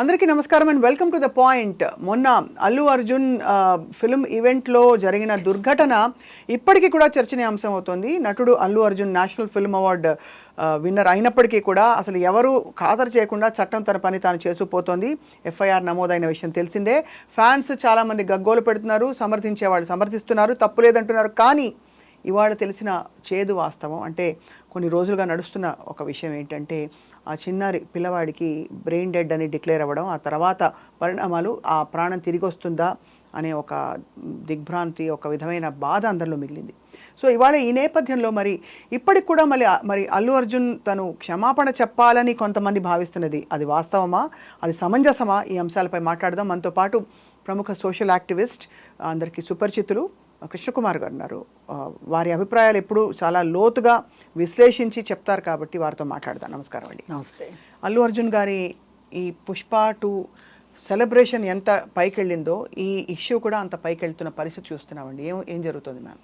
అందరికీ నమస్కారం and welcome to the point. మొన్న అల్లు అర్జున్ ఫిల్మ్ ఈవెంట్లో జరిగిన దుర్ఘటన ఇప్పటికీ కూడా చర్చనీయాంశం అవుతోంది. నటుడు Allu Arjun national film award winner అయినప్పటికీ కూడా అసలు ఎవరు ఖాతరు చేయకుండా చట్టం తన పని తాను చేసుకుపోతోంది ఎఫ్ఐఆర్ నమోదైన విషయం తెలిసిందే. ఫ్యాన్స్ చాలామంది గగ్గోలు పెడుతున్నారు సమర్థించే వాళ్ళు సమర్థిస్తున్నారు తప్పు లేదంటున్నారు. కానీ ఇవాళ తెలిసిన చేదు వాస్తవం అంటే కొన్ని రోజులుగా నడుస్తున్న ఒక విషయం ఏంటంటే ఆ చిన్నారి పిల్లవాడికి బ్రెయిన్ డెడ్ అని డిక్లేర్ అవ్వడం ఆ తర్వాత పరిణామాలు ఆ ప్రాణం తిరిగి వస్తుందా అనే ఒక దిగ్భ్రాంతి ఒక విధమైన బాధ అందరిలో మిగిలింది. సో ఇవాళ ఈ నేపథ్యంలో మరి ఇప్పటికి కూడా మళ్ళీ మరి అల్లు అర్జున్ తను క్షమాపణ చెప్పాలని కొంతమంది భావిస్తున్నది. అది వాస్తవమా? అది సమంజసమా? ఈ అంశాలపై మాట్లాడదాం. మనతో పాటు ప్రముఖ సోషల్ యాక్టివిస్ట్ అందరికీ సుపరిచితులు కృష్ణకుమార్ గారు ఉన్నారు. వారి అభిప్రాయాలు ఎప్పుడు చాలా లోతుగా విశ్లేషించి చెప్తారు కాబట్టి వారితో మాట్లాడదాం. నమస్కారం అండి. నమస్తే. అల్లు అర్జున్ గారి ఈ పుష్ప టూ సెలబ్రేషన్ ఎంత పైకి వెళ్ళిందో ఈ ఇష్యూ కూడా అంత పైకి వెళ్తున్న పరిస్థితి చూస్తున్నామండి. ఏం ఏం జరుగుతుంది మ్యామ్?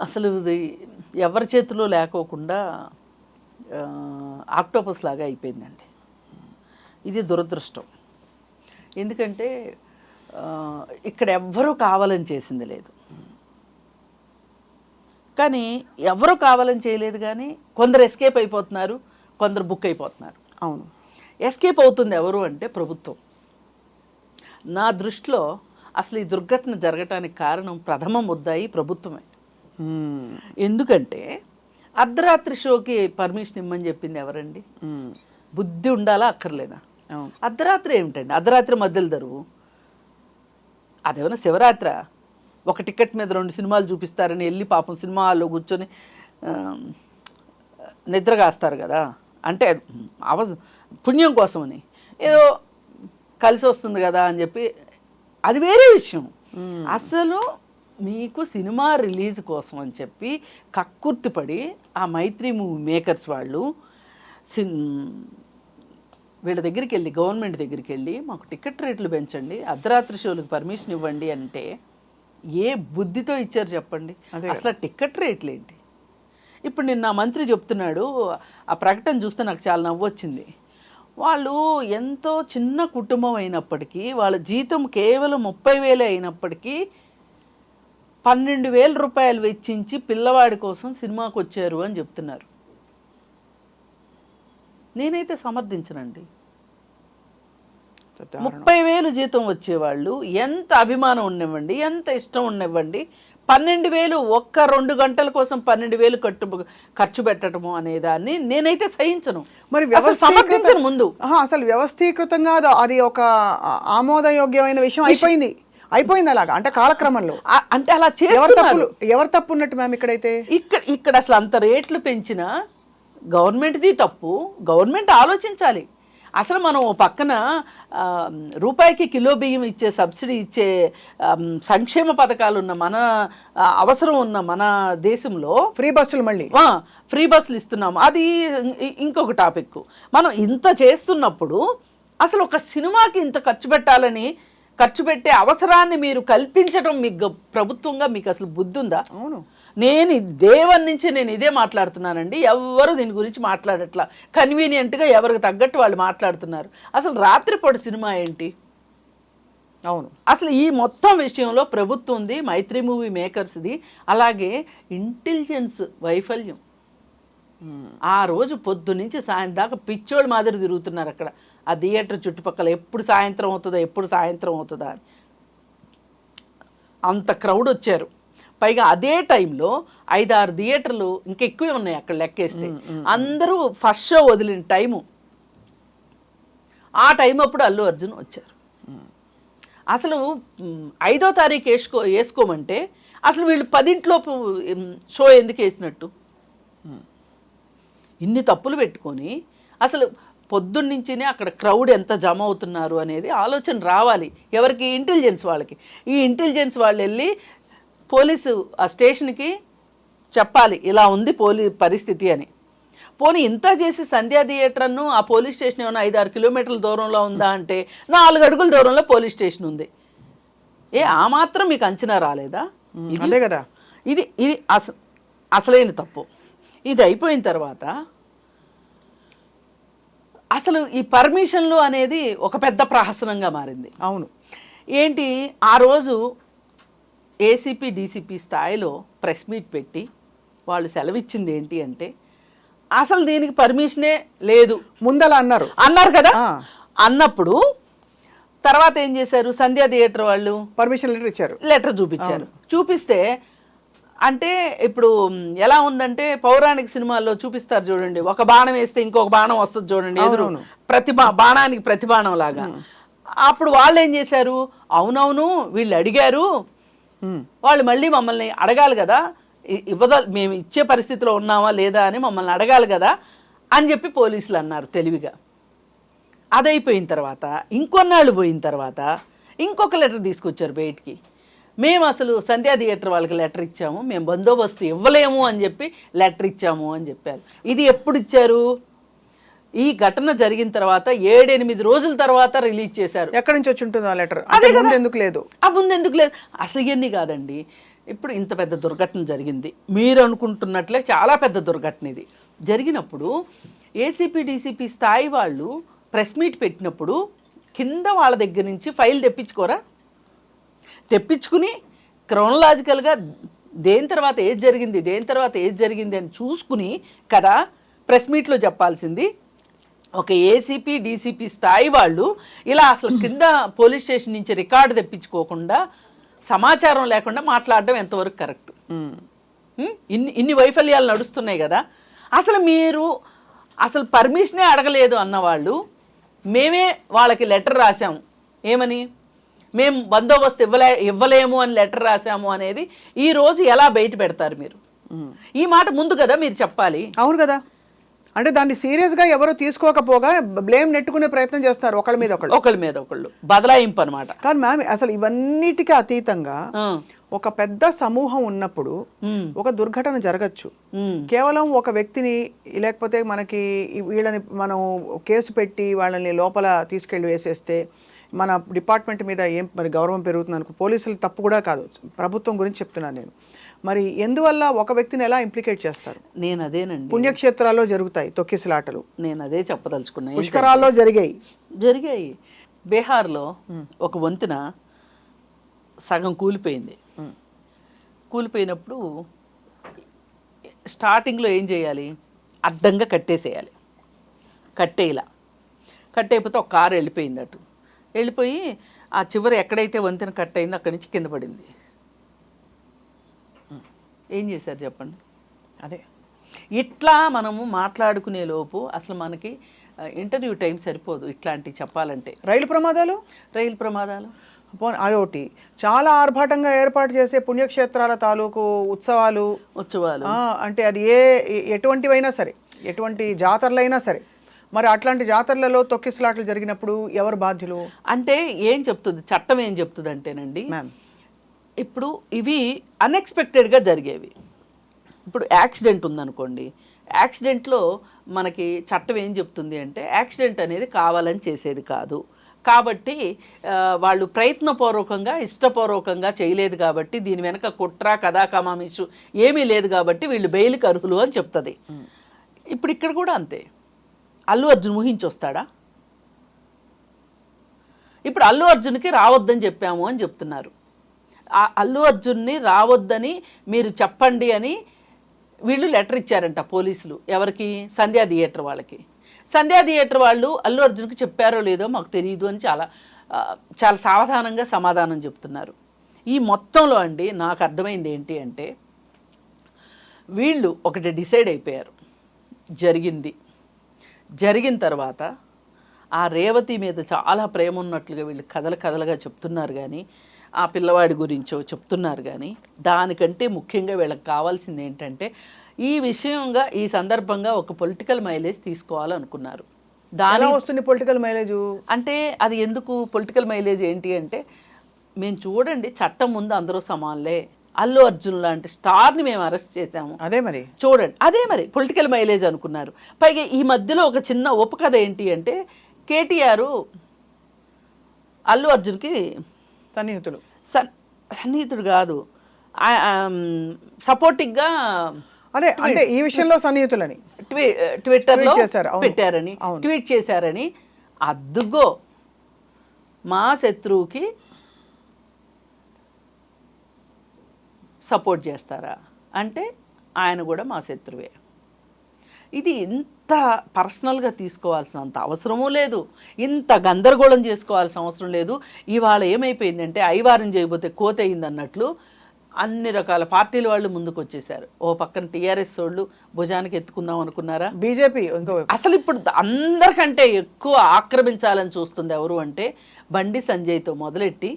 అసలు ఇది ఎవరి చేతిలో లేకోకుండా ఆక్టోపస్ లాగా అయిపోయిందండి. ఇది దురదృష్టం. ఎందుకంటే ఇక్కడ ఎవ్వరూ కావాలని చేసింది లేదు. కానీ ఎవరు కావాలని చేయలేదు కానీ కొందరు ఎస్కేప్ అయిపోతున్నారు కొందరు బుక్ అయిపోతున్నారు. అవును. ఎస్కేప్ అవుతుంది ఎవరు అంటే ప్రభుత్వం. నా దృష్టిలో అసలు ఈ దుర్ఘటన జరగటానికి కారణం ప్రథమ ముద్దాయి ప్రభుత్వమే. ఎందుకంటే అర్ధరాత్రి షోకి పర్మిషన్ ఇమ్మని చెప్పింది ఎవరండి. బుద్ధి ఉండాలా అక్కర్లేదా? అర్ధరాత్రి ఏమిటండి? అర్ధరాత్రి మధ్యలో దరువు అదేమన్నా శివరాత్ర? ఒక టికెట్ మీద రెండు సినిమాలు చూపిస్తారని వెళ్ళి పాపం సినిమా హాల్లో కూర్చొని నిద్ర కాస్తారు కదా. అంటే అవ పుణ్యం కోసమని. ఏదో కలిసి వస్తుంది కదా అని చెప్పి అది వేరే విషయం. అసలు మీకు సినిమా రిలీజ్ కోసం అని చెప్పి కక్కుర్తిపడి ఆ మైత్రి మూవీ మేకర్స్ వాళ్ళు సిన్ వీళ్ళ దగ్గరికి వెళ్ళి గవర్నమెంట్ దగ్గరికి వెళ్ళి మాకు టికెట్ రేట్లు పెంచండి అర్ధరాత్రి షోలకు పర్మిషన్ ఇవ్వండి అంటే ఏ బుద్ధితో ఇచ్చారు చెప్పండి? అసలు టికెట్ రేట్లు ఏంటి? ఇప్పుడు నిన్న మంత్రి చెప్తున్నాడు ఆ ప్రకటన చూస్తే నాకు చాలా నవ్వొచ్చింది. వాళ్ళు ఎంతో చిన్న కుటుంబం అయినప్పటికీ వాళ్ళ జీతం కేవలం ముప్పై వేలే అయినప్పటికీ పన్నెండు వేల రూపాయలు వెచ్చించి పిల్లవాడి కోసం సినిమాకి వచ్చారు అని చెప్తున్నారు. నేనైతే సమర్థించనండి. ముప్పై వేలు జీతం వచ్చేవాళ్ళు ఎంత అభిమానం ఉండనివ్వండి ఎంత ఇష్టం ఉండనివ్వండి పన్నెండు వేలు ఒక్క రెండు గంటల కోసం పన్నెండు వేలు కట్టు ఖర్చు పెట్టడము అనే దాన్ని నేనైతే సహించను. మరి సమర్థించను ముందు. అసలు వ్యవస్థీకృతంగా అది- ఒక ఆమోదయోగ్యమైన విషయం అయిపోయింది. అయిపోయింది అలాగా అంటే కాలక్రమంలో. అంటే అలా చేస్తున్నారు. ఎవరు తప్పు ఉన్నట్టు మ్యామ్ ఇక్కడైతే? ఇక్కడ ఇక్కడ అసలు అంత రేట్లు పెంచిన గవర్నమెంట్ది తప్పు గవర్నమెంట్ ఆలోచించాలి. అసలు మనం పక్కన రూపాయికి కిలో బియ్యం ఇచ్చే సబ్సిడీ ఇచ్చే సంక్షేమ పథకాలు ఉన్న మన అవసరం ఉన్న మన దేశంలో ఫ్రీ బస్సులు మళ్ళీ. ఫ్రీ బస్సులు ఇస్తున్నాం అది ఇంకొక టాపిక్ మనం ఇంత చేస్తున్నప్పుడు అసలు ఒక సినిమాకి ఇంత ఖర్చు పెట్టాలని ఖర్చు పెట్టే అవసరాన్ని మీరు కల్పించడం మీకు ప్రభుత్వంగా మీకు అసలు బుద్ధి ఉందా? అవును. నేను దేవన్ నుంచి నేను ఇదే మాట్లాడుతున్నానండి. ఎవ్వరు దీని గురించి మాట్లాడట్లా. కన్వీనియంట్గా ఎవరికి తగ్గట్టు వాళ్ళు మాట్లాడుతున్నారు. అసలు రాత్రిపూట సినిమా ఏంటి? అవును. అసలు ఈ మొత్తం విషయంలో ప్రభుత్వంది మైత్రి మూవీ మేకర్స్ది అలాగే ఇంటెలిజెన్స్ వైఫల్యం. ఆ రోజు పొద్దు నుంచి సాయంత్రం దాకా పిచ్చోళ్ళ మాదిరి తిరుగుతున్నారు అక్కడ. ఆ థియేటర్ చుట్టుపక్కల ఎప్పుడు సాయంత్రం అవుతుందా ఎప్పుడు సాయంత్రం అవుతుందా అని. అంత క్రౌడ్ వచ్చారు. పైగా అదే టైంలో ఐదారు థియేటర్లు ఇంకెక్కువే ఉన్నాయి అక్కడ లెక్కేస్తే. అందరూ ఫస్ట్ షో వదిలిన టైము. ఆ టైం అప్పుడు అల్లు అర్జున్ వచ్చారు. అసలు ఐదో తారీఖు వేసుకో వేసుకోమంటే అసలు వీళ్ళు పదింట్లోపు షో ఎందుకు వేసినట్టు? ఇన్ని తప్పులు పెట్టుకొని అసలు పొద్దున్నుంచినే అక్కడ క్రౌడ్ ఎంత జమ అవుతున్నారు అనేది ఆలోచన రావాలి. ఎవరికి? ఇంటెలిజెన్స్ వాళ్ళకి. ఈ ఇంటెలిజెన్స్ వాళ్ళు వెళ్ళి పోలీసు ఆ స్టేషన్కి చెప్పాలి ఇలా ఉంది పోలీ పరిస్థితి అని. పోనీ ఇంత చేసి సంధ్యా థియేటర్ను ఆ పోలీస్ స్టేషన్ ఏమైనా ఐదు ఆరు కిలోమీటర్ల దూరంలో ఉందా అంటే నాలుగు అడుగుల దూరంలో పోలీస్ స్టేషన్ ఉంది. ఏ ఆ మాత్రం మీకు అంచనా రాలేదా? ఇది అదే కదా. ఇది ఇది అస అసలైన తప్పు. ఇది అయిపోయిన తర్వాత అసలు ఈ పర్మిషన్లు అనేది ఒక పెద్ద ప్రహసనంగా మారింది. అవును. ఏంటి ఆ రోజు ఏసీపీ డీసీపీ స్థాయిలో ప్రెస్ మీట్ పెట్టి వాళ్ళు సెలవిచ్చింది ఏంటి అంటే అసలు దీనికి పర్మిషనే లేదు. ముందలా అన్నారు. అన్నారు కదా. అన్నప్పుడు తర్వాత ఏం చేశారు? సంధ్యా థియేటర్ వాళ్ళు పర్మిషన్ లెటర్ ఇచ్చారు. లెటర్ చూపించారు. చూపిస్తే అంటే ఇప్పుడు ఎలా ఉందంటే పౌరాణిక సినిమాల్లో చూపిస్తారు చూడండి. ఒక బాణం వేస్తే ఇంకొక బాణం వస్తుంది చూడండి. ఎదురు. ప్రతి బాణానికి ప్రతి బాణం లాగా అప్పుడు వాళ్ళు ఏం చేశారు? అవునవును వీళ్ళు అడిగారు. వాళ్ళు మళ్ళీ మమ్మల్ని అడగాలి కదా ఇవ్వద మేము ఇచ్చే పరిస్థితిలో ఉన్నామా లేదా అని మమ్మల్ని అడగాలి కదా అని చెప్పి పోలీసులు అన్నారు తెలివిగా. అదైపోయిన తర్వాత ఇంకొన్నాళ్ళు పోయిన తర్వాత ఇంకొక లెటర్ తీసుకొచ్చారు బయటికి. మేము అసలు సంధ్యా థియేటర్ వాళ్ళకి లెటర్ ఇచ్చాము మేము బందోబస్తు ఇవ్వలేము అని చెప్పి లెటర్ ఇచ్చాము అని చెప్పారు. ఇది ఎప్పుడు ఇచ్చారు? ఈ ఘటన జరిగిన తర్వాత ఏడెనిమిది రోజుల తర్వాత రిలీజ్ చేశారు. ఎక్కడి నుంచి వచ్చి ఉంటుంది ఆ లెటర్? అదే. ఎందుకు లేదు? ఆ ముందు ఎందుకు లేదు? అసలు ఇవన్నీ కాదండి. ఇప్పుడు ఇంత పెద్ద దుర్ఘటన జరిగింది. మీరు అనుకుంటున్నట్లే చాలా పెద్ద దుర్ఘటన ఇది. జరిగినప్పుడు ఏసీపీ డీసీపీ స్థాయి వాళ్ళు ప్రెస్ మీట్ పెట్టినప్పుడు కింద వాళ్ళ దగ్గర నుంచి ఫైల్ తెప్పించుకోరా? తెప్పించుకుని క్రోనలాజికల్గా దేని తర్వాత ఏది జరిగింది దేని తర్వాత ఏది జరిగింది అని చూసుకుని కదా ప్రెస్ మీట్లో చెప్పాల్సింది. ఒక ఏసీపీ డీసీపీ స్థాయి వాళ్ళు ఇలా అసలు కింద పోలీస్ స్టేషన్ నుంచి రికార్డు తెప్పించుకోకుండా సమాచారం లేకుండా మాట్లాడడం ఎంతవరకు కరెక్ట్? ఉమ్. ఉమ్, ఇన్ని ఇన్ని వైఫల్యాలు నడుస్తున్నాయి కదా. అసలు మీరు అసలు పర్మిషనే అడగలేదు అన్నవాళ్ళు మేమే వాళ్ళకి లెటర్ రాసాము ఏమని? మేము బందోబస్తు ఇవ్వలే ఇవ్వలేము అని లెటర్ రాసాము అనేది ఈ రోజు ఎలా బయట పెడతారు మీరు? ఈ మాట ముందు కదా మీరు చెప్పాలి. అవును కదా. అంటే దాన్ని సీరియస్గా ఎవరు తీసుకోకపోగా బ్లేమ్ నెట్టుకునే ప్రయత్నం చేస్తారు ఒకళ్ళ మీద ఒకళ్ళు. ఒకళ్ళ మీద ఒకళ్ళు. బదలాయింపు అనమాట కానీ మ్యామ్ అసలు ఇవన్నిటికీ అతీతంగా ఒక పెద్ద సమూహం ఉన్నప్పుడు ఒక దుర్ఘటన జరగచ్చు. కేవలం ఒక వ్యక్తిని లేకపోతే మనకి వీళ్ళని మనం కేసు పెట్టి వాళ్ళని లోపల తీసుకెళ్ళి వేసేస్తే మన డిపార్ట్మెంట్ మీద ఏం మరి గౌరవం పెరుగుతుంది అనుకో పోలీసులు తప్పు కూడా కాదు. ప్రభుత్వం గురించి చెప్తున్నాను నేను. మరి ఎందువల్ల ఒక వ్యక్తిని ఎలా ఇంప్లికేట్ చేస్తారు? నేను అదేనండి పుణ్యక్షేత్రాల్లో జరుగుతాయి తొక్కిసలాటలు. నేను అదే చెప్పదలుచుకున్నా. ఏంటంటే- పుష్కరాల్లో జరిగాయి. జరిగాయి. బీహార్లో ఒక వంతెన సగం కూలిపోయింది. కూలిపోయినప్పుడు స్టార్టింగ్లో ఏం చేయాలి? అడ్డంగా కట్టేసేయాలి. కట్టేలా. కట్టేయకపోతే ఒక కారు వెళ్ళిపోయింది అటు వెళ్ళిపోయి ఆ చివరి ఎక్కడైతే వంతెన కట్ అయిందో అక్కడి నుంచి కింద పడింది. ఏం చేశారు చెప్పండి? అదే. ఇట్లా మనము మాట్లాడుకునే లోపు అసలు మనకి ఇంటర్వ్యూ టైం సరిపోదు ఇట్లాంటివి చెప్పాలంటే. రైలు ప్రమాదాలు? రైలు ప్రమాదాలు. అదొకటి. చాలా ఆర్భాటంగా ఏర్పాటు చేసే పుణ్యక్షేత్రాల తాలూకు ఉత్సవాలు. ఉత్సవాలు. అంటే అది ఏ ఎటువంటివైనా సరే ఎటువంటి జాతరలైనా సరే మరి అట్లాంటి జాతరలలో తొక్కిసలాట్లు జరిగినప్పుడు ఎవరు బాధ్యులు? అంటే ఏం చెప్తుంది? చట్టం ఏం చెప్తుంది అంటేనండి మ్యామ్. ఇప్పుడు ఇవి అన్ఎక్స్పెక్టెడ్గా జరిగేవి. ఇప్పుడు యాక్సిడెంట్ ఉందనుకోండి. యాక్సిడెంట్లో మనకి చట్టం ఏం చెప్తుంది అంటే యాక్సిడెంట్ అనేది కావాలని చేసేది కాదు. కాబట్టి వాళ్ళు ప్రయత్నపూర్వకంగా ఇష్టపూర్వకంగా చేయలేదు కాబట్టి దీని వెనక కుట్ర కథా కమామిషు ఏమీ లేదు కాబట్టి వీళ్ళు బెయిల్కి అర్హులు అని చెప్తుంది. ఇప్పుడు ఇక్కడ కూడా అంతే. అల్లు అర్జున్ ఊహించి వస్తాడా ఇప్పుడు అల్లు అర్జున్కి రావద్దని చెప్పాము అని చెప్తున్నారు. అల్లు అర్జున్ని రావద్దని మీరు చెప్పండి అని వీళ్ళు లెటర్ ఇచ్చారంట పోలీసులు. ఎవరికి? సంధ్యా థియేటర్ వాళ్ళకి. సంధ్యా థియేటర్ వాళ్ళు అల్లు అర్జున్కి చెప్పారో లేదో మాకు తెలియదు అని చాలా చాలా సావధానంగా సమాధానం చెప్తున్నారు. ఈ మొత్తంలో అండి నాకు అర్థమైంది ఏంటి అంటే వీళ్ళు ఒకటి డిసైడ్ అయిపోయారు. జరిగింది. జరిగిన తర్వాత ఆ రేవతి మీద చాలా ప్రేమ ఉన్నట్లుగా వీళ్ళు కథలు కథలుగా చెప్తున్నారు కానీ ఆ పిల్లవాడి గురించో చెప్తున్నారు కానీ దానికంటే ముఖ్యంగా వీళ్ళకి కావాల్సింది ఏంటంటే ఈ విషయంగా ఈ సందర్భంగా ఒక పొలిటికల్ మైలేజ్ తీసుకోవాలనుకున్నారు. దాని వస్తుంది పొలిటికల్ మైలేజ్ అంటే అది ఎందుకు పొలిటికల్ మైలేజ్ ఏంటి అంటే మేము చూడండి చట్టం ముందు అందరూ సమాన్లే. అల్లు అర్జున్ లాంటి స్టార్ని మేము అరెస్ట్ చేశాము. అదే మరి. చూడండి అదే మరి పొలిటికల్ మైలేజ్ అనుకున్నారు. పైగా ఈ మధ్యలో ఒక చిన్న ఉపకథ ఏంటి అంటే కేటీఆర్ అల్లు అర్జున్కి సన్నిహితులు సన్ సన్నిహితుడు కాదు. సపోర్టింగ్గా అదే అంటే ఈ విషయంలో సన్నిహితులని. ట్వీ ట్విట్టర్లో. పెట్టారని. ట్వీట్ చేశారని అద్దుగో మా శత్రువుకి సపోర్ట్ చేస్తారా? అంటే ఆయన కూడా మా శత్రువే. ఇది ఇంత పర్సనల్గా తీసుకోవాల్సినంత అవసరమూ లేదు. ఇంత గందరగోళం చేసుకోవాల్సిన అవసరం లేదు. ఇవాళ ఏమైపోయిందంటే ఐవారం చేయబోతే కోత అయింది అన్నట్లు అన్ని రకాల పార్టీల వాళ్ళు ముందుకు వచ్చేసారు ఓ పక్కన టీఆర్ఎస్ వాళ్ళు భుజానికి ఎత్తుకుందాం అనుకున్నారా? బీజేపీ ఇంకో అసలు ఇప్పుడు అందరికంటే ఎక్కువ ఆక్రమించాలని చూస్తుంది ఎవరు అంటే బండి సంజయ్తో మొదలెట్టి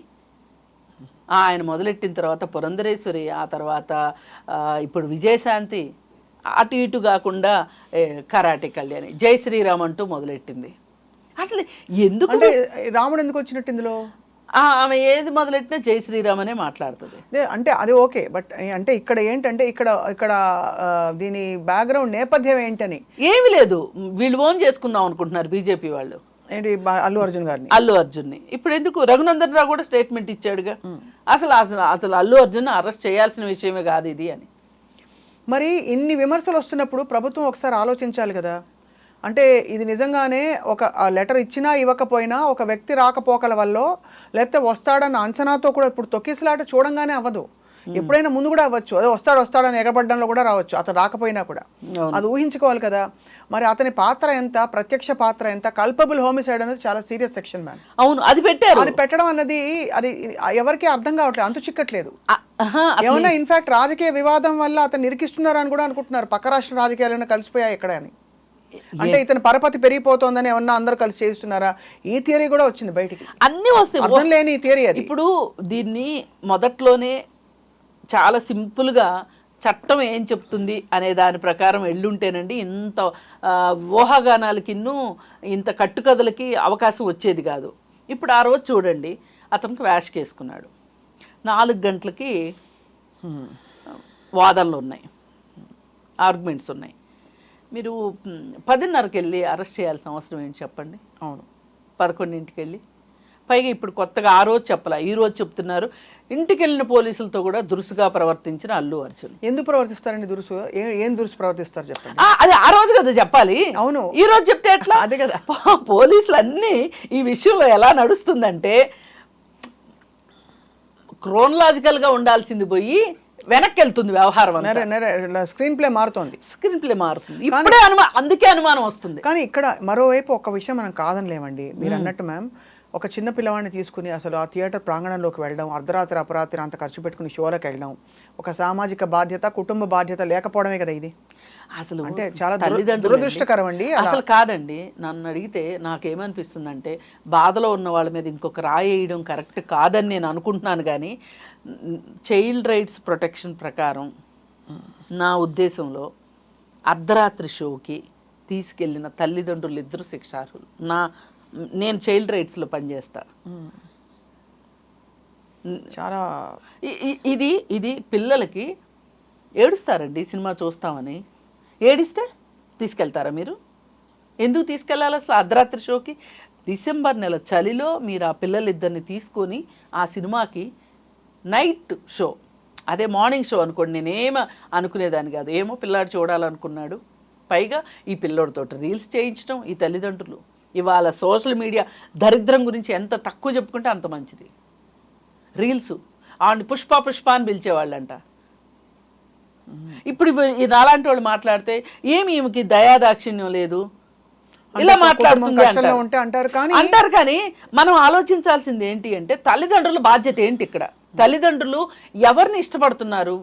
ఆయన మొదలెట్టిన తర్వాత పురంధరేశ్వరి ఆ తర్వాత ఇప్పుడు విజయశాంతి అటు ఇటు కాకుండా కరాటే కళ్యాణి. జై శ్రీరామ్ అంటూ మొదలెట్టింది. అసలు ఎందుకు అంటే రాముడు ఎందుకు వచ్చినట్టు ఇందులో? ఆ, ఆమె ఏది మొదలెట్టినా జై శ్రీరామ్ అనే మాట్లాడుతుంది. అంటే అది ఓకే బట్ అంటే ఇక్కడ ఏంటంటే ఇక్కడ ఇక్కడ దీని బ్యాక్గ్రౌండ్ నేపథ్యం ఏంటని. ఏమీ లేదు. వీళ్ళు ఓన్ చేసుకుందాం అనుకుంటున్నారు బీజేపీ వాళ్ళు. ఏంటి అల్లు అర్జున్ గారిని? అల్లు అర్జున్ని. ఇప్పుడు ఎందుకు రఘునందన్ రావు కూడా స్టేట్మెంట్ ఇచ్చాడుగా? అసలు అసలు అసలు అల్లు అర్జున్ అరెస్ట్ చేయాల్సిన విషయమే కాదు ఇది అని. మరి ఇన్ని విమర్శలు వస్తున్నప్పుడు ప్రభుత్వం ఒకసారి ఆలోచించాలి కదా. అంటే ఇది నిజంగానే ఒక లెటర్ ఇచ్చినా ఇవ్వకపోయినా ఒక వ్యక్తి రాకపోకల వల్ల లేకపోతే వస్తాడన్న అంచనాతో కూడా ఇప్పుడు తొక్కిసలాట చూడంగానే అవ్వదు. ఎప్పుడైనా ముందు కూడా అవ్వచ్చు. అదే వస్తాడు వస్తాడని ఎగబడ్డంలో కూడా రావచ్చు. అతను రాకపోయినా కూడా. అది ఊహించుకోవాలి కదా. మరి అతని పాత్ర ఎంత ప్రత్యక్ష పాత్ర ఎంత కల్పబుల్ హోమిసైడ్ అనేది చాలా సీరియస్ సెక్షన్ మ్యాన్ అవును అది పెట్టారు. అది పెట్టడం అన్నది అది ఎవరికి అర్థం కావట్లేదు అంతు చిక్కట్లేదు. ఏమన్నా ఇన్ఫాక్ట్ రాజకీయ వివాదం వల్ల అతను నిరికిస్తున్నారు అని కూడా అనుకుంటున్నారు పక్క రాష్ట్ర రాజకీయాలైనా కలిసిపోయాయి ఇక్కడ అని. అంటే ఇతను పరపతి పెరిగిపోతోందని ఏమన్నా అందరూ కలిసి చేస్తున్నారా ఈ థియరీ కూడా వచ్చింది బయటికి. అన్నీ వస్తాయి. అర్థం లేని ఈ థియరీ అది. ఇప్పుడు దీన్ని మొదట్లోనే చాలా సింపుల్గా చట్టం ఏం చెప్తుంది అనే దాని ప్రకారం ఎల్లుంటేనండి ఇంత ఆ, ఊహాగానాలకి ఇన్నూ ఇంత కట్టుకథలకి అవకాశం వచ్చేది కాదు. ఇప్పుడు ఆ రోజు చూడండి అతనికి వ్యాష్ వేసుకున్నాడు నాలుగు గంటలకి వాదనలు ఉన్నాయి ఆర్గ్యుమెంట్స్ ఉన్నాయి మీరు పదిన్నరకి వెళ్ళి అరెస్ట్ చేయాల్సిన అవసరం ఏంటి చెప్పండి? అవును. పదకొండింటికి వెళ్ళి పైగా ఇప్పుడు కొత్తగా ఆ రోజు చెప్పలా ఈ రోజు చెప్తున్నారు. ఇంటికి వెళ్ళిన పోలీసులతో కూడా దురుసుగా ప్రవర్తించిన అల్లు అర్జున్. ఎందుకు ప్రవర్తిస్తారండి దురుసు? ఏ- దురుసు ప్రవర్తిస్తారు చెప్పండి? అది ఆ రోజు కదా చెప్పాలి. అవును. ఈ రోజు చెప్తే ఎట్లా? అదే కదా. పోలీసులు అన్నీ ఈ విషయంలో ఎలా నడుస్తుందంటే క్రోనలాజికల్గా ఉండాల్సింది పోయి వెనక్కి వెళ్తుంది వ్యవహారం స్క్రీన్ ప్లే మారుతోంది. స్క్రీన్ ప్లే మారుతుంది. ఇప్పుడే అనుమా అందుకే అనుమానం వస్తుంది. కానీ ఇక్కడ మరోవైపు ఒక విషయం మనం కాదనిలేమండి. మీరు అన్నట్టు మ్యామ్ ఒక చిన్న పిల్లవాడిని తీసుకుని అసలు ఆ థియేటర్ ప్రాంగణంలోకి వెళ్ళడం అర్ధరాత్రి అపరాత్రి అంత ఖర్చు పెట్టుకుని షోలకు వెళ్ళడం ఒక సామాజిక బాధ్యత కుటుంబ బాధ్యత లేకపోవడమే కదా ఇది అసలు అంటే చాలా దురదృష్టకరం అండి. అసలు కాదండి నన్ను అడిగితే నాకేమనిపిస్తుందంటే బాధలో ఉన్న వాళ్ళ మీద ఇంకొక రాయి వేయడం కరెక్ట్ కాదని నేను అనుకుంటున్నాను కానీ చైల్డ్ రైట్స్ ప్రొటెక్షన్ ప్రకారం నా ఉద్దేశంలో అర్ధరాత్రి షోకి తీసుకెళ్ళిన తల్లిదండ్రులు ఇద్దరు శిక్షార్హులు నా నేను చైల్డ్ రైట్స్లో పనిచేస్తా. చాలా ఇది ఇది పిల్లలకి ఏడుస్తారండి సినిమా చూస్తామని. ఏడిస్తే తీసుకెళ్తారా మీరు? ఎందుకు తీసుకెళ్ళాలి అసలు అర్ధరాత్రి షోకి? డిసెంబర్ నెల చలిలో మీరు ఆ పిల్లలిద్దరిని తీసుకొని ఆ సినిమాకి నైట్ షో. అదే మార్నింగ్ షో అనుకోండి నేనేమ అనుకునేదాన్ని కాదు. ఏమో పిల్లాడు చూడాలనుకున్నాడు. పైగా ఈ పిల్లోడితో రీల్స్ చేయించడం ఈ తల్లిదండ్రులు. ఇవాళ సోషల్ మీడియా దరిద్రం గురించి ఎంత తక్కువ చెప్పుకుంటే అంత మంచిది. రీల్స్. ఆవిడ పుష్ప పుష్ప అని పిలిచేవాళ్ళంట. ఇప్పుడు ఈ నాలాంటి వాళ్ళు మాట్లాడితే ఏమి ఈమెకి దయాదాక్షిణ్యం లేదు? ఇలా మాట్లాడుతుంది అంటారు కానీ అంటారు కానీ మనం ఆలోచించాల్సింది ఏంటి అంటే తల్లిదండ్రుల బాధ్యత ఏంటి ఇక్కడ? తల్లిదండ్రులు ఎవరిని ఇష్టపడుతున్నారు?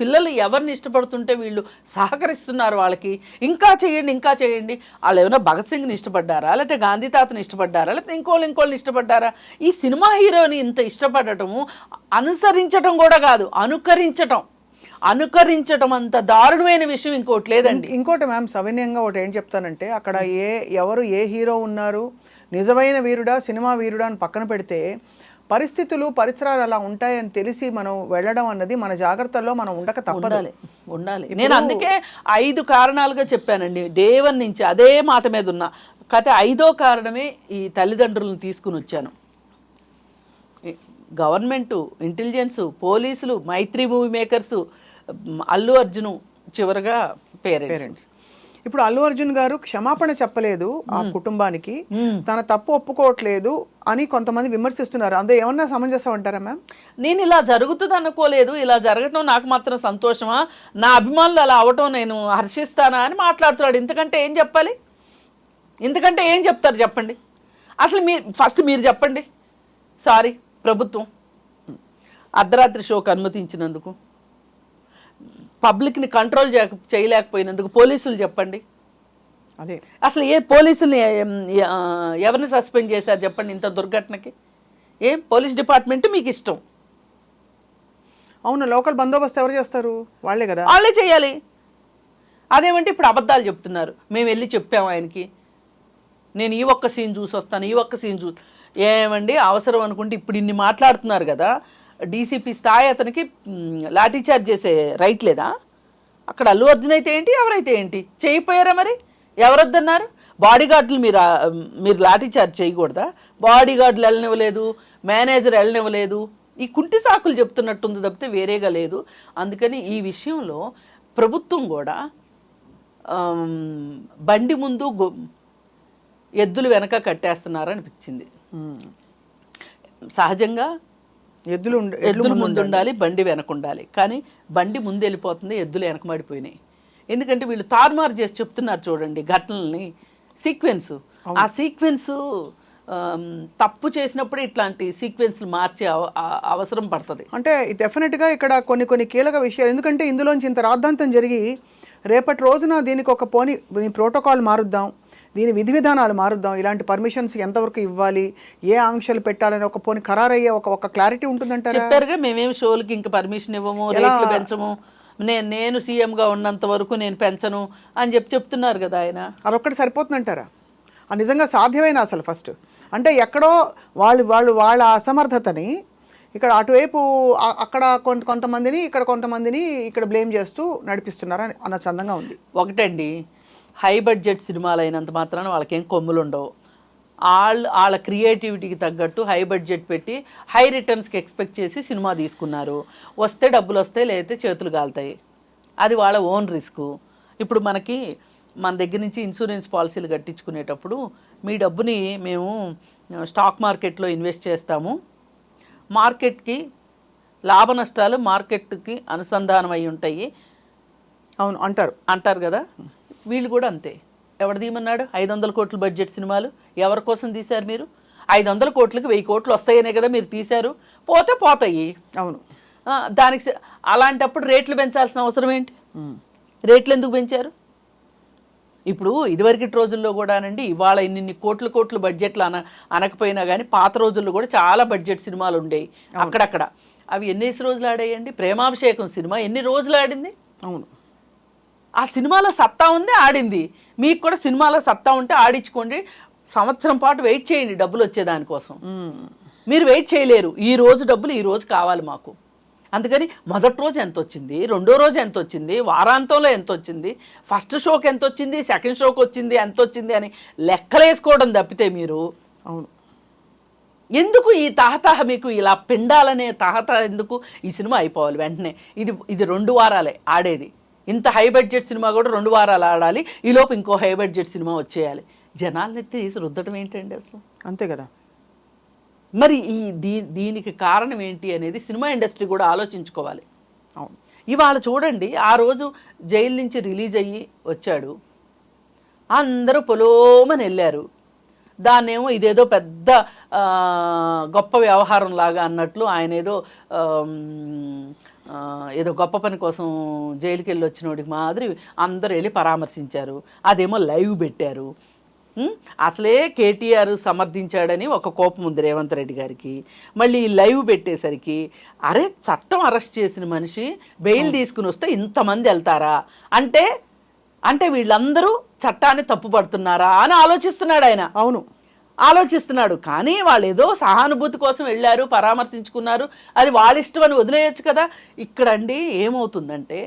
పిల్లలు ఎవరిని ఇష్టపడుతుంటే వీళ్ళు సహకరిస్తున్నారు వాళ్ళకి? ఇంకా చేయండి ఇంకా చేయండి. వాళ్ళు ఏమైనా భగత్ సింగ్ని ఇష్టపడ్డారా? లేకపోతే గాంధీ తాతని ఇష్టపడ్డారా? లేకపోతే ఇంకోళ్ళు ఇంకోళ్ళు ఇష్టపడ్డారా? ఈ సినిమా హీరోని ఇంత ఇష్టపడటము అనుసరించటం కూడా కాదు అనుకరించటం. అనుకరించటం అంత దారుణమైన విషయం ఇంకోటి లేదండి. ఇంకోటి మ్యామ్ సవినయంగా ఒకటి ఏం చెప్తానంటే అక్కడ ఏ ఎవరు ఏ హీరో ఉన్నారు? నిజమైన వీరుడా సినిమా వీరుడా అని పక్కన పెడితే పరిస్థితులు పరిసరాలు అలా ఉంటాయని తెలిసి మనం వెళ్ళడం అన్నది మన జాగ్రత్తల్లో మనం ఉండక తప్పదు. ఉండాలి నేను అందుకే ఐదు కారణాలుగా చెప్పానండి. డే వన్ నుంచి అదే మాట మీద ఉన్నా. కథ ఐదో కారణమే ఈ తల్లిదండ్రులను తీసుకుని వచ్చాను. గవర్నమెంటు ఇంటెలిజెన్స్ పోలీసులు మైత్రి మూవీ మేకర్స్ అల్లు అర్జును చివరగా పేరెంట్స్. ఇప్పుడు అల్లు అర్జున్ గారు క్షమాపణ చెప్పలేదు ఆ కుటుంబానికి. తన తప్పు ఒప్పుకోవట్లేదు అని కొంతమంది విమర్శిస్తున్నారు. అందులో ఏమన్నా సమంజసం అంటారా మ్యామ్? నేను ఇలా జరుగుతుంది అనుకోలేదు. ఇలా జరగటం నాకు మాత్రం సంతోషమా? నా అభిమానులు అలా అవటం నేను హర్షిస్తానా అని మాట్లాడుతున్నాడు. ఇంతకంటే ఏం చెప్పాలి? ఇంతకంటే ఏం చెప్తారు చెప్పండి? అసలు మీ ఫస్ట్ మీరు చెప్పండి. సారీ ప్రభుత్వం. అర్ధరాత్రి షోకి అనుమతించినందుకు. పబ్లిక్ని కంట్రోల్ చేయక చేయలేకపోయినందుకు పోలీసులు చెప్పండి. అదే. అసలు ఏ పోలీసుల్ని ఆ, ఎవరిని సస్పెండ్ చేశారు చెప్పండి ఇంత దుర్ఘటనకి? ఏం పోలీస్ డిపార్ట్మెంట్ మీకు ఇష్టం? అవును లోకల్ బందోబస్తు ఎవరు చేస్తారు? వాళ్ళే కదా. వాళ్ళే చేయాలి. అదేమంటే ఇప్పుడు అబద్ధాలు చెప్తున్నారు. మేము వెళ్ళి చెప్పాము ఆయనకి. నేను ఈ ఒక్క సీన్ చూసి వస్తాను ఈ ఒక్క సీన్ చూసి ఏమండి అవసరం అనుకుంటే ఇప్పుడు ఇన్ని మాట్లాడుతున్నారు కదా. డీసీపీ స్థాయి అతనికి మ్, లాఠీ చార్జ్ చేసే రైట్ లేదా? అక్కడ అల్లు అర్జున్ అయితే ఏంటి ఎవరైతే ఏంటి? చేయిపోయారా మరి? ఎవరొద్దన్నారు? బాడీ గార్డులు మీరు మీరు లాఠీ చార్జ్ చేయకూడదా? బాడీ గార్డులు వెళ్ళనివ్వలేదు మేనేజర్ వెళ్ళనివ్వలేదు. ఈ కుంటి సాకులు చెప్తున్నట్టుంది తప్పితే వేరేగా లేదు. అందుకని ఈ విషయంలో ప్రభుత్వం కూడా బండి ముందు ఎద్దులు వెనక కట్టేస్తున్నారు అనిపించింది ఉమ్. సహజంగా ఎద్దులు ఎద్దులు ముందు ఉండాలి. బండి వెనక ఉండాలి కానీ బండి ముందు వెళ్ళిపోతుంది ఎద్దులు వెనకబడిపోయినాయి ఎందుకంటే వీళ్ళు తారుమారు చేసి చెప్తున్నారు చూడండి ఘటనల్ని. సీక్వెన్స్. ఆ సీక్వెన్స్ తప్పు చేసినప్పుడు ఇట్లాంటి సీక్వెన్స్లు మార్చే అవసరం పడుతుంది. అంటే డెఫినెట్గా ఇక్కడ కొన్ని కొన్ని కీలక విషయాలు. ఎందుకంటే ఇందులోంచి ఇంత రాద్ధాంతం జరిగి రేపటి రోజున దీనికి ఒక పోని ప్రోటోకాల్ మారుద్దాం. దీని విధి విధానాలు మారుద్దాం. ఇలాంటి పర్మిషన్స్ ఎంతవరకు ఇవ్వాలి? ఏ ఆంక్షలు పెట్టాలని ఒక పోని ఖరారయ్యే ఒక ఒక క్లారిటీ ఉంటుందంటారా? చెప్పారుగా మేమేం షోలకి ఇంకా పర్మిషన్ ఇవ్వము రేట్లు పెంచము. నేను నేను సీఎంగా ఉన్నంత వరకు నేను పెంచను అని చెప్పి చెప్తున్నారు కదా ఆయన. అదొక్కటి సరిపోతుందంటారా? ఆ నిజంగా సాధ్యమైన అసలు ఫస్ట్? అంటే ఎక్కడో వాళ్ళు వాళ్ళు వాళ్ళ అసమర్థతని ఇక్కడ అటువైపు అక్కడ కొంత కొంతమందిని ఇక్కడ కొంతమందిని ఇక్కడ బ్లేమ్ చేస్తూ నడిపిస్తున్నారని అన్న చందంగా ఉంది. ఒకటండి హై బడ్జెట్ సినిమాలు అయినంత మాత్రాన వాళ్ళకేం కొమ్ములు ఉండవు వాళ్ళు వాళ్ళ క్రియేటివిటీకి తగ్గట్టు హై బడ్జెట్ పెట్టి హై రిటర్న్స్కి ఎక్స్పెక్ట్ చేసి సినిమా తీసుకున్నారు. వస్తే డబ్బులు వస్తాయి లేకపోతే చేతులు కాలుతాయి అది వాళ్ళ ఓన్ రిస్క్. ఇప్పుడు మనకి మన దగ్గర నుంచి ఇన్సూరెన్స్ పాలసీలు కట్టించుకునేటప్పుడు మీ డబ్బుని మేము స్టాక్ మార్కెట్లో ఇన్వెస్ట్ చేస్తాము. మార్కెట్కి లాభ నష్టాలు మార్కెట్కి అనుసంధానం అయి ఉంటాయి. అవును అంటారు. అంటారు కదా? వీళ్ళు కూడా అంతే. ఎవడు తీయమన్నాడు? ఐదు వందల కోట్ల బడ్జెట్ సినిమాలు. ఎవరి కోసం తీశారు మీరు? ఐదు వందల కోట్లకి వెయ్యి కోట్లు వస్తాయనే కదా మీరు తీశారు. పోతే పోతాయి. అవును. దానికి అలాంటప్పుడు రేట్లు పెంచాల్సిన అవసరం ఏంటి. రేట్లు ఎందుకు పెంచారు? ఇప్పుడు ఇదివరకటి రోజుల్లో కూడానండి ఇవాళ ఇన్ని కోట్ల కోట్ల బడ్జెట్లు అన అనకపోయినా కానీ పాత రోజుల్లో కూడా చాలా బడ్జెట్ సినిమాలు ఉండేవి అక్కడక్కడ. అవి ఎన్ని రోజులు ఆడాయండి? ప్రేమాభిషేకం సినిమా. ఎన్ని రోజులు ఆడింది? అవును. ఆ సినిమాలో సత్తా ఉంది ఆడింది. మీకు కూడా సినిమాలో సత్తా ఉంటే ఆడించుకోండి. సంవత్సరం పాటు వెయిట్ చేయండి డబ్బులు వచ్చేదానికోసం. మీరు వెయిట్ చేయలేరు. ఈ రోజు డబ్బులు ఈ రోజు కావాలి మాకు. అందుకని మొదటి రోజు ఎంత వచ్చింది? రెండో రోజు ఎంత వచ్చింది? వారాంతంలో ఎంత వచ్చింది? ఫస్ట్ షోకి ఎంత వచ్చింది? సెకండ్ షోకి వచ్చింది? ఎంత వచ్చింది అని లెక్కలేసుకోవడం తప్పితే మీరు అవును. ఎందుకు ఈ తహతహ మీకు ఇలా పిండాలనే తహత ఎందుకు? ఈ సినిమా అయిపోవాలి వెంటనే. ఇది ఇది రెండు వారాలే ఆడేది. ఇంత హై బడ్జెట్ సినిమా కూడా రెండు వారాలు ఆడాలి ఈలోపు ఇంకో హై బడ్జెట్ సినిమా వచ్చేయాలి. జనాల్ని తీసి రుద్దడం ఏంటండి అసలు? అంతే కదా. మరి ఈ దీ దీనికి కారణం ఏంటి అనేది సినిమా ఇండస్ట్రీ కూడా ఆలోచించుకోవాలి. అవును. ఇవాళ చూడండి ఆ రోజు జైలు నుంచి రిలీజ్ అయ్యి వచ్చాడు. అందరూ పొలోమని వెళ్ళారు. దాన్నేమో ఇదేదో పెద్ద గొప్ప వ్యవహారం లాగా అన్నట్లు ఆయన ఏదో ఏదో గొప్ప పని కోసం జైలుకి వెళ్ళి వచ్చినోడికి మాదిరి అందరూ వెళ్ళి పరామర్శించారు. అదేమో లైవ్ పెట్టారు? అసలే కేటీఆర్ సమర్థించాడని ఒక కోపం ఉంది రేవంత్ రెడ్డి గారికి. మళ్ళీ లైవ్ పెట్టేసరికి అరే చట్టం అరెస్ట్ చేసిన మనిషి బెయిల్ తీసుకుని వస్తే ఇంతమంది వెళ్తారా? అంటే అంటే వీళ్ళందరూ చట్టాన్ని తప్పుపడుతున్నారా అని ఆలోచిస్తున్నాడు ఆయన. అవును. ఆలోచిస్తున్నాడు. కానీ వాళ్ళు ఏదో సహానుభూతి కోసం వెళ్ళారు పరామర్శించుకున్నారు. అది వాళ్ళ ఇష్టం అని వదిలేయచ్చు కదా. ఇక్కడ అండి ఏమవుతుందంటే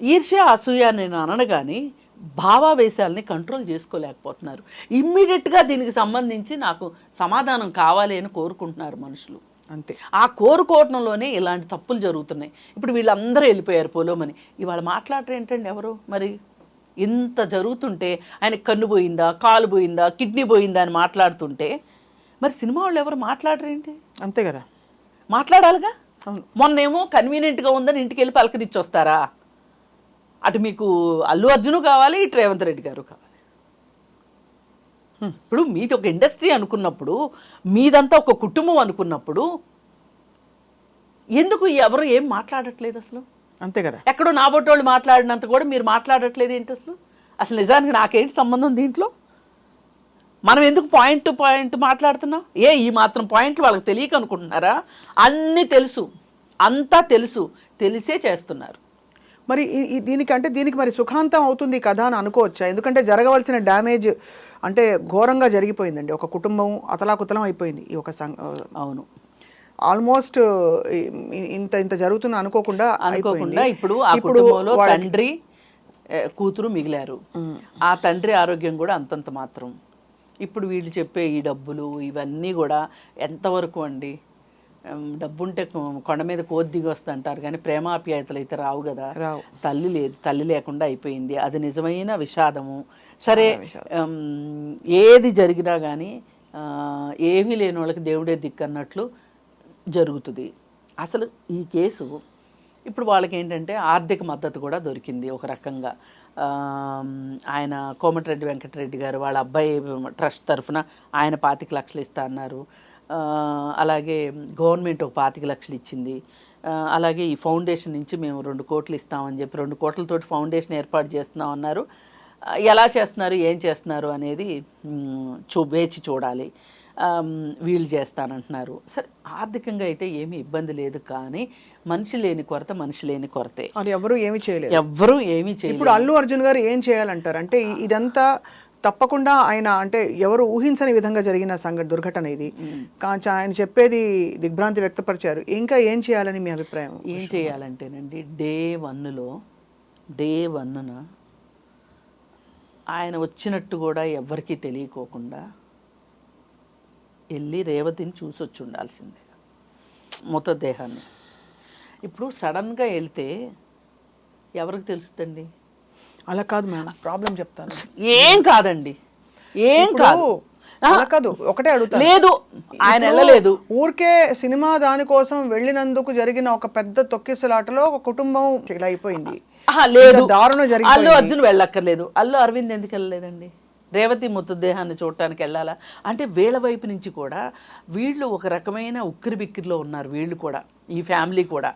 ఈర్ష్య అసూయ నేను అనను కానీ భావావేశాలని కంట్రోల్ చేసుకోలేకపోతున్నారు. ఇమ్మీడియట్గా దీనికి సంబంధించి నాకు సమాధానం కావాలి అని కోరుకుంటున్నారు మనుషులు. అంతే. ఆ కోరుకోవటంలోనే ఇలాంటి తప్పులు జరుగుతున్నాయి. ఇప్పుడు వీళ్ళందరూ వెళ్ళిపోయారు పొలోమని. ఇవాళ మాట్లాడరు ఏంటండి ఎవరు మరి? ఇంత జరుగుతుంటే ఆయన కన్ను పోయిందా కాలు పోయిందా కిడ్నీ పోయిందా అని మాట్లాడుతుంటే మరి సినిమా వాళ్ళు ఎవరు మాట్లాడరేంటి? అంతే కదా. మాట్లాడాలిగా? మొన్నేమో కన్వీనియంట్గా ఉందని ఇంటికి వెళ్ళి పలకరించి వస్తారా అటు మీకు అల్లు అర్జును కావాలి ఇటు రేవంత్ రెడ్డి గారు కావాలి. ఇప్పుడు మీది ఒక ఇండస్ట్రీ అనుకున్నప్పుడు మీదంతా ఒక కుటుంబం అనుకున్నప్పుడు ఎందుకు ఎవరు ఏం మాట్లాడట్లేదు అసలు? అంతే కదా. ఎక్కడో నాబొట్టోళ్ళు మాట్లాడినంత కూడా మీరు మాట్లాడట్లేదు ఏంటి అసలు? అసలు నిజానికి నాకేంటి సంబంధం దీంట్లో? మనం ఎందుకు పాయింట్ టు పాయింట్ మాట్లాడుతున్నాం? ఏ ఈ మాత్రం పాయింట్లు వాళ్ళకి తెలియక అనుకుంటున్నారా? అన్నీ తెలుసు. అంతా తెలుసు. తెలిసే చేస్తున్నారు. మరి ఈ- ఈ దీనికి మరి సుఖాంతం అవుతుంది కథ అని అనుకోవచ్చా? ఎందుకంటే జరగవలసిన డ్యామేజ్ అంటే ఘోరంగా జరిగిపోయిందండి. ఒక కుటుంబం అతలాకుతలం అయిపోయింది ఈ ఒక అవును. ఆల్మోస్ట్ ఇంత ఇంత జరుగుతుంది అనుకోకుండా అనుకోకుండా. ఇప్పుడు ఆ ఇప్పుడు తండ్రి కూతురు మిగిలారు. ఆ తండ్రి ఆరోగ్యం కూడా అంతంత మాత్రం. ఇప్పుడు వీళ్ళు చెప్పే ఈ డబ్బులు ఇవన్నీ కూడా ఎంతవరకు అండి? డబ్బుంటే కొండ మీద కోతి దిగి వస్తుంది అంటారు కానీ ప్రేమాప్యాయతలు అయితే రావు కదా. తల్లి లేదు తల్లి లేకుండా అయిపోయింది. అది నిజమైన విషాదము. సరే ఏది జరిగినా కానీ ఏమీ లేని వాళ్ళకి దేవుడే దిక్కు అన్నట్లు జరుగుతుంది. అసలు ఈ కేసు ఇప్పుడు వాళ్ళకి ఏంటంటే ఆర్థిక మద్దతు కూడా దొరికింది ఒక రకంగా. ఆయన కోమటిరెడ్డి వెంకటరెడ్డి గారు వాళ్ళ అబ్బాయి ట్రస్ట్ తరఫున ఆయన పాతిక లక్షలు ఇస్తా అన్నారు. అలాగే గవర్నమెంట్ ఒక పాతిక లక్షలు ఇచ్చింది. అలాగే ఈ ఫౌండేషన్ నుంచి మేము రెండు కోట్లు ఇస్తామని చెప్పి రెండు కోట్లతోటి ఫౌండేషన్ ఏర్పాటు చేస్తున్నాం అన్నారు. ఎలా చేస్తున్నారు ఏం చేస్తున్నారు అనేది చూ వేచి చూడాలి. వీళ్ళు చేస్తానంటున్నారు. సరే ఆర్థికంగా అయితే ఏమీ ఇబ్బంది లేదు కానీ మనిషి లేని కొరత మనిషి లేని కొరతే. అది ఎవరు ఏమి చేయలేదు ఎవ్వరూ ఏమీ చేయలేదు ఇప్పుడు అల్లు అర్జున్ గారు ఏం చేయాలంటారు? అంటే ఇదంతా తప్పకుండా ఆయన అంటే ఎవరు ఊహించని విధంగా జరిగిన సంఘటన దుర్ఘటన ఇది. కాంచ ఆయన చెప్పేది దిగ్భ్రాంతి వ్యక్తపరిచారు. ఇంకా ఏం చేయాలని మీ అభిప్రాయం? ఏం చేయాలంటేనండి డే వన్లో డే వన్నున ఆయన వచ్చినట్టు కూడా ఎవ్వరికీ తెలియకోకుండా వెళ్ళి రేవతిని చూసొచ్చి ఉండాల్సిందే. మృతదేహాన్ని ఇప్పుడు సడన్గా వెళ్తే ఎవరికి తెలుస్తుంది అలా కాదు మేడం. ప్రాబ్లం చెప్తాను. ఏం కాదండి. ఏం కాదు. కాదు. ఒకటే అడుగుతాను. లేదు. ఆయన వెళ్ళలేదు. ఊరికే సినిమా దానికోసం వెళ్ళినందుకు జరిగిన ఒక పెద్ద తొక్కిసలాటలో ఒక కుటుంబం ఇలా అయిపోయింది. లేదు. దారుణం అల్లు జరిగిపోయింది. అర్జున్ వెళ్ళక్కర్లేదు. అల్లు అరవింద్ ఎందుకు వెళ్ళలేదండి? రేవతి మృతదేహాన్ని చూడటానికి వెళ్ళాలా? అంటే వీళ్ళ వైపు నుంచి కూడా వీళ్ళు ఒక రకమైన ఉక్కిరి బిక్కిరిలో ఉన్నారు వీళ్ళు కూడా ఈ ఫ్యామిలీ కూడా.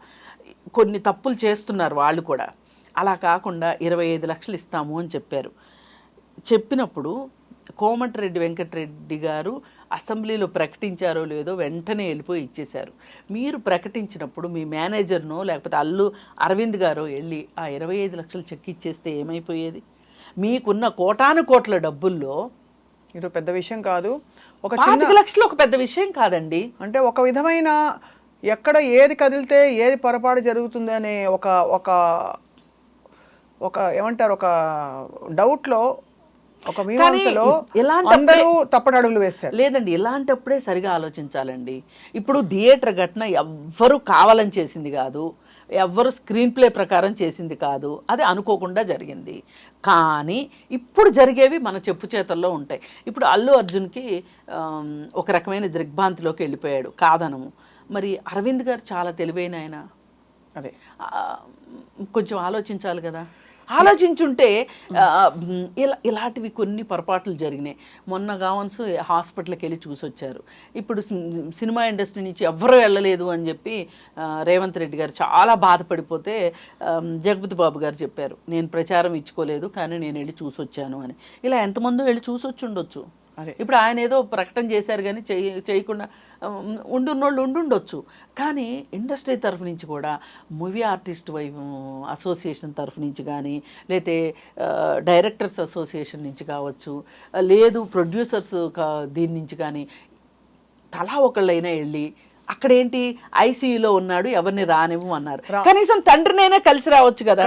కొన్ని తప్పులు చేస్తున్నారు వాళ్ళు కూడా. అలా కాకుండా ఇరవై ఐదు లక్షలు ఇస్తాము అని చెప్పారు. చెప్పినప్పుడు కోమటిరెడ్డి వెంకటరెడ్డి గారు అసెంబ్లీలో ప్రకటించారో లేదో వెంటనే వెళ్ళిపోయి ఇచ్చేశారు. మీరు ప్రకటించినప్పుడు మీ మేనేజర్నో లేకపోతే అల్లు అరవింద్ గారో వెళ్ళి ఆ ఇరవై ఐదు లక్షలు చెక్ ఇచ్చేస్తే ఏమైపోయేది? మీకున్న కోటాను కోట్ల డబ్బుల్లో ఇది పెద్ద విషయం కాదు. ఒక చిన్న లక్షలు ఒక పెద్ద విషయం కాదండి. అంటే ఒక విధమైన ఎక్కడ ఏది కదిలితే ఏది పొరపాటు జరుగుతుందనే ఒక ఒక ఒక ఏమంటారు ఒక డౌట్లో ఒక మీమాంసలో అందరూ తప్పటడుగులు వేశారు. లేదండి ఇలాంటప్పుడే సరిగా ఆలోచించాలండి. ఇప్పుడు థియేటర్ ఘటన ఎవ్వరు కావాలని చేసింది కాదు. ఎవ్వరు స్క్రీన్ ప్లే ప్రకారం చేసింది కాదు అది అనుకోకుండా జరిగింది. కానీ ఇప్పుడు జరిగేవి మన చెప్పు చేతల్లో ఉంటాయి. ఇప్పుడు అల్లు అర్జున్కి ఒక రకమైన దిగ్భ్రాంతిలోకి వెళ్ళిపోయాడు. కాదనము. మరి అరవింద్ గారు చాలా తెలివైన ఆయన. అదే. కొంచెం ఆలోచించాలి కదా. ఆలోచించుంటే ఇలా ఇలాంటివి కొన్ని పొరపాట్లు జరిగినాయి. మొన్న గావన్స్ హాస్పిటల్కి వెళ్ళి చూసొచ్చారు. ఇప్పుడు సినిమా ఇండస్ట్రీ నుంచి ఎవ్వరూ వెళ్ళలేదు అని చెప్పి రేవంత్ రెడ్డి గారు చాలా బాధపడిపోతే జగపతి బాబు గారు చెప్పారు నేను ప్రచారం ఇచ్చుకోలేదు కానీ నేను వెళ్ళి చూసొచ్చాను అని. ఇలా ఎంతమందో వెళ్ళి చూసొచ్చుండొచ్చు. ఇప్పుడు ఆయన ఏదో ప్రకటన చేశారు కానీ చేయ చేయకుండా ఉండున్నోళ్ళు ఉండుండొచ్చు. కానీ ఇండస్ట్రీ తరఫు నుంచి కూడా మూవీ ఆర్టిస్ట్ వైపు అసోసియేషన్ తరఫు నుంచి కానీ లేతే డైరెక్టర్స్ అసోసియేషన్ నుంచి కావచ్చు లేదు ప్రొడ్యూసర్స్ దీని నుంచి కానీ తలా ఒకళ్ళైనా వెళ్ళి అక్కడేంటి ఐసీయూలో ఉన్నాడు ఎవరిని రానివ్వు అన్నారు. కనీసం తండ్రినైనా కలిసి రావచ్చు కదా.